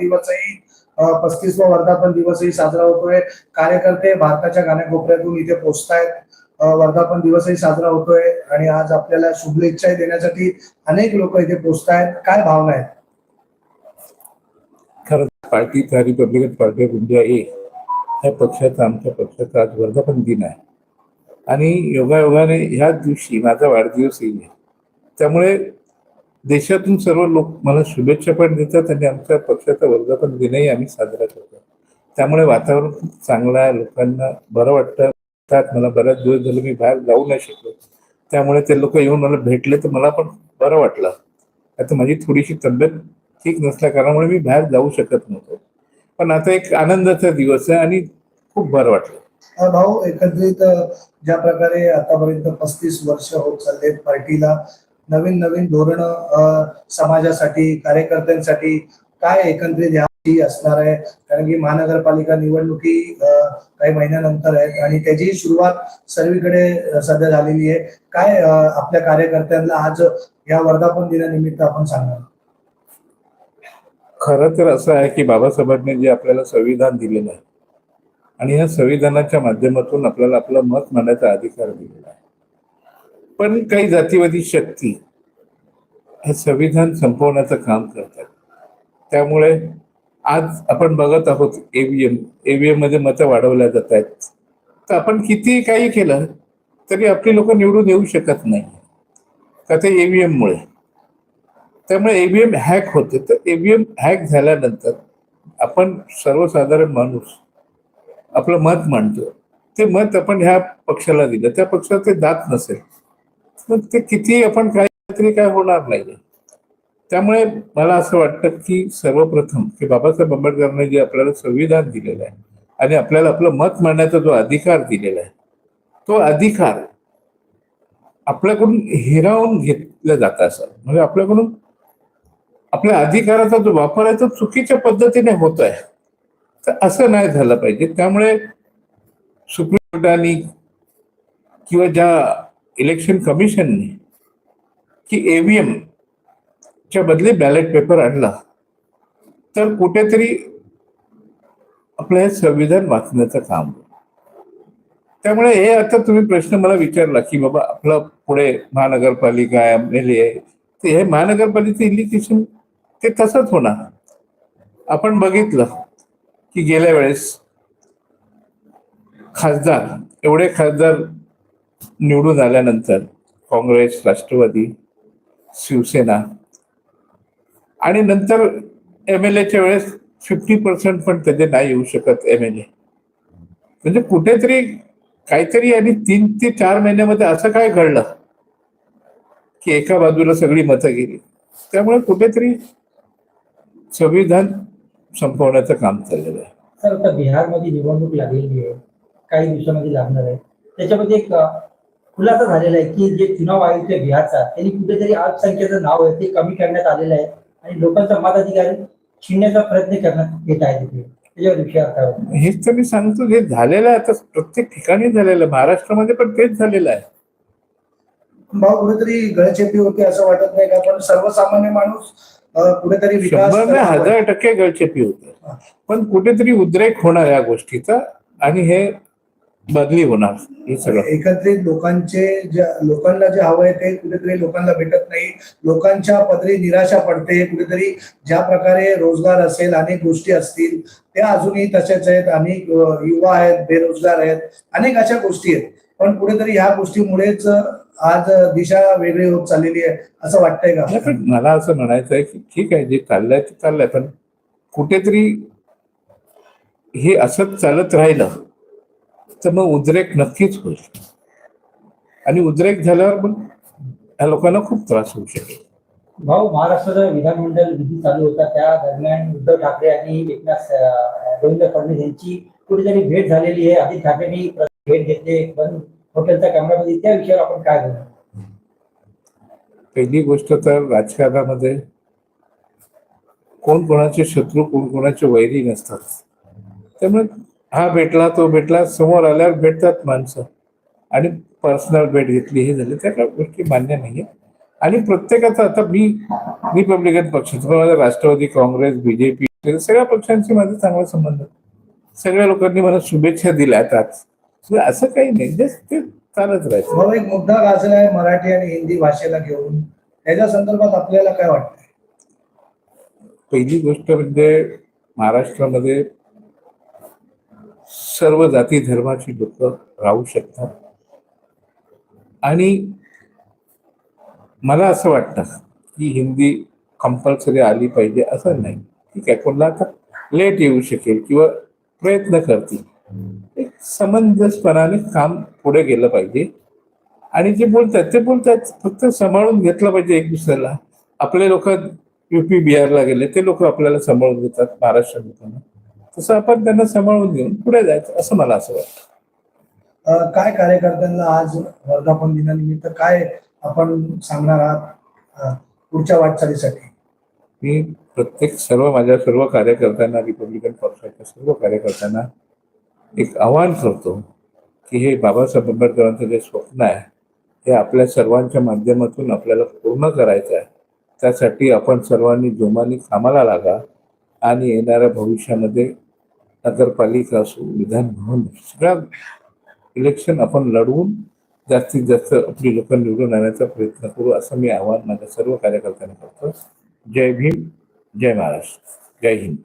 दिवसही पस्तीसवा वर्धापन दिवसही साजरा होतोय. कार्यकर्ते भारताच्या गाण्याकोपऱ्यातून इथे पोहोचतायत वर्धापन दिवसही साजरा होतोय आणि आज आपल्याला शुभेच्छाही देण्यासाठी अनेक लोक इथे पोहोचतायत काय भावना आहेत? खरं party republican party of India A ह्या पक्षाचा आमच्या पक्षाचा आज वर्धापन दिन आहे. आणि योगायोगाने ह्याच दिवशी माझा वाढदिवस येईल. त्यामुळे देशातून सर्व लोक मला शुभेच्छा पण देतात आणि आमच्या पक्षाचा वर्धापन दिनही आम्ही साजरा करतो. त्यामुळे वातावरण खूप चांगलं आहे लोकांना बरं वाटतं. मला बऱ्याच दिवस झाले मी बाहेर जाऊ नाही शकलो. त्यामुळे ते लोक येऊन मला भेटले तर मला पण बरं वाटलं. आता माझी थोडीशी तब्येत ठीक नसल्या कारणामुळे मी बाहेर जाऊ शकत नव्हतो. पण आता एक आनंदाचा दिवस आहे आणि खूप बरं वाटलं. भाऊ एकत्रित ज्या प्रकारे आतापर्यंत पस्तीस वर्ष होत चाललेत पार्टीला नवीन नवीन धोरण समाजासाठी कार्यकर्त्यांसाठी काय एकत्रित याची असणार आहे? कारण की महानगरपालिका निवडणुकी काही महिन्यानंतर आहेत आणि त्याची सुरुवात सर्वीकडे सध्या झालेली आहे. काय आपल्या कार्यकर्त्यांना आज या वर्धापन दिनानिमित्त आपण सांगणार? खरं तर असं आहे की बाबासाहेबांनी जे आपल्याला संविधान दिलेलं आहे आणि या संविधानाच्या माध्यमातून आपल्याला आपलं मत मांडण्याचा अधिकार दिलेला आहे. पण काही जातीवादी शक्ती हे संविधान संपवण्याचं काम करतात. त्यामुळे आज आपण बघत आहोत एव्हीएम एव्हीएममध्ये मतं वाढवल्या जात आहेत. तर आपण किती काही केलं तरी आपली लोक निवडून येऊ शकत नाही. का ते ईव्हीएम मुळे? त्यामुळे एव्हीएम हॅक होते. तर एव्हीएम हॅक झाल्यानंतर आपण सर्वसाधारण माणूस आपलं मत मांडतो. ते मत आपण ह्या पक्षाला दिलं. त्या पक्षाला ते जात नसेल. तर ते किती आपण काहीतरी काय होणार नाही त्यामुळे मला असं वाटतं की सर्वप्रथम की बाबासाहेब आंबेडकरांनी जे आपल्याला संविधान दिलेलं आहे आणि आपल्याला आपलं मत मांडण्याचा जो अधिकार दिलेला आहे तो अधिकार आपल्याकडून हिरावून घेतलं जात असं म्हणजे आपल्याकडून आपल्या अधिकाराचा जो वापर आहे तो चुकीच्या पद्धतीने होत आहे. तर असं नाही झालं पाहिजे. त्यामुळे सुप्रीम कोर्टाने किंवा ज्या इलेक्शन कमिशनने की एव्हीएम च्या बदली बॅलेट पेपर आणला. तर कुठेतरी आपलं हे संविधान वाचण्याचं काम. त्यामुळे हे आता तुम्ही प्रश्न मला विचारला की बाबा आपलं पुढे महानगरपालिका आहे एम एल ए आहे तर हे महानगरपालिकेचं इलिगेशन ते तसंच होणार. आपण बघितलं की गेल्या वेळेस खासदार एवढे खासदार निवडून आल्यानंतर काँग्रेस राष्ट्रवादी शिवसेना आणि नंतर एम एल एच्या वेळेस फिफ्टी पर्सेंट पण त्याचे नाही येऊ शकत एम एल ए म्हणजे कुठेतरी काहीतरी आणि तीन ते चार महिन्यामध्ये असं काय घडलं की एका बाजूला सगळी मतं गेली. त्यामुळे कुठेतरी संविधान संपवण्याचं काम चाललेलं आहे. सर आता बिहारमध्ये निवडणूक लागलेली आहे. काही दिवसामध्ये लागणार आहे. त्याच्यामध्ये एक खुलासा झालेला आहे की जे चुनाव आयोग आहे बिहारचा त्यांनी कुठेतरी अल्पसंख्याचं नाव आहे ते कमी करण्यात आलेलं आहे आणि लोकांचा मताधिकार छीनण्याचा प्रयत्न करण्यात येत आहे तिथे. हेच तर मी सांगतो हे झालेलं आहे आता प्रत्येक ठिकाणी झालेलं आहे महाराष्ट्रामध्ये पण तेच झालेलं आहे भाऊ कुठेतरी गळचेपी होते असं वाटत नाही का पण सर्वसामान्य माणूस कुठेतरी. हजार टक्के गळचेपी होते पण कुठेतरी उद्रेक होणार या गोष्टीचा आणि हे बदली होणार हे सगळं. एकत्रित लोकांचे ज्या लोकांना जे हवं आहे ते कुठेतरी लोकांना भेटत नाही. लोकांच्या पदरी निराशा पडते. कुठेतरी ज्या प्रकारे रोजगार असेल अनेक गोष्टी असतील त्या अजूनही तशाच आहेत. अनेक युवा आहेत बेरोजगार आहेत अनेक अशा गोष्टी आहेत. पण कुठेतरी ह्या गोष्टीमुळेच आज दिशा वेगळी होत चाललेली आहे असं वाटतंय का? पण मला असं म्हणायचं आहे की ठीक आहे जे चाललंय ते चाललंय पण कुठेतरी हे असंच चालत राहिलं. तर मग उद्रेक नक्कीच होईल. आणि उद्रेक झाल्यावर मग या लोकांना खूप त्रास होऊ शकेल. भाऊ महाराष्ट्राचा विधानमंडळ विधी चालू होता. त्या दरम्यान उद्धव ठाकरे आणि एकनाथ देवेंद्र फडणवीस यांची कुठेतरी भेट झालेली आहे आदित्य ठाकरेंनी भेट घेतली बंद हॉटेलच्या कॅमेरामध्ये त्या विषयावर आपण काय बोलू? पहिली गोष्ट तर राजकारणामध्ये कोण कोणाचे शत्रू कोण कोणाचे वैरी नसतात. त्यामुळे हा भेटला तो भेटला समोर आल्यावर भेटतात माणसं. आणि पर्सनल भेट घेतली हे झाले. त्या काही गोष्टी मान्य नाहीये. आणि प्रत्येकाचा आता मी रिपब्लिकन पक्ष माझा राष्ट्रवादी काँग्रेस बीजेपी सगळ्या पक्षांशी माझे चांगला संबंध आहे. सगळ्या लोकांनी मला शुभेच्छा दिल्या आज. असं काही नाही जस्ट ते चालत राहायचं. एक मुद्दा गाजलाय मराठी आणि हिंदी भाषेला घेऊन. त्याच्या संदर्भात आपल्याला काय वाटतं पहिली गोष्ट म्हणजे महाराष्ट्रामध्ये सर्व जाती धर्माची लोक राहू शकतात. आणि मला असं वाटतं की हिंदी कंपल्सरी आली पाहिजे असं नाही. ठीक आहे कोणाला आता लेट येऊ शकेल किंवा प्रयत्न करतील. एक समंजसपणाने काम पुढे गेलं पाहिजे. आणि जे बोलतात ते बोलतात. फक्त सांभाळून घेतलं पाहिजे एक दुसऱ्याला. आपले लोक युपी बिहारला गेले ते लोक आपल्याला सांभाळून घेतात महाराष्ट्र लोकांना. तसं आपण त्यांना सांभाळून घेऊन पुढे जायचं असं मला असं वाटतं. अं, काय कार्यकर्त्यांना आज वर्धापन दिनानिमित्त काय आपण सांगणार आहात अं, पुढच्या वाटचालीसाठी? मी प्रत्येक सर्व माझ्या सर्व कार्यकर्त्यांना रिपब्लिकन पक्षाच्या सर्व कार्यकर्त्यांना एक आवाहन करतो की हे बाबासाहेब आंबेडकरांचं जे स्वप्न आहे हे आपल्या सर्वांच्या माध्यमातून आपल्याला पूर्ण करायचं आहे. त्यासाठी आपण सर्वांनी जोमाने कामाला लागा. आणि येणाऱ्या भविष्यामध्ये नगरपालिका असो विधानभवन सगळ्या इलेक्शन आपण लढवून जास्तीत जास्त आपली लोक निवडून आणण्याचा प्रयत्न करू असं मी आवाहन माझ्या सर्व कार्यकर्त्यांना करतो. जय भीम जय महाराष्ट्र जय हिंद.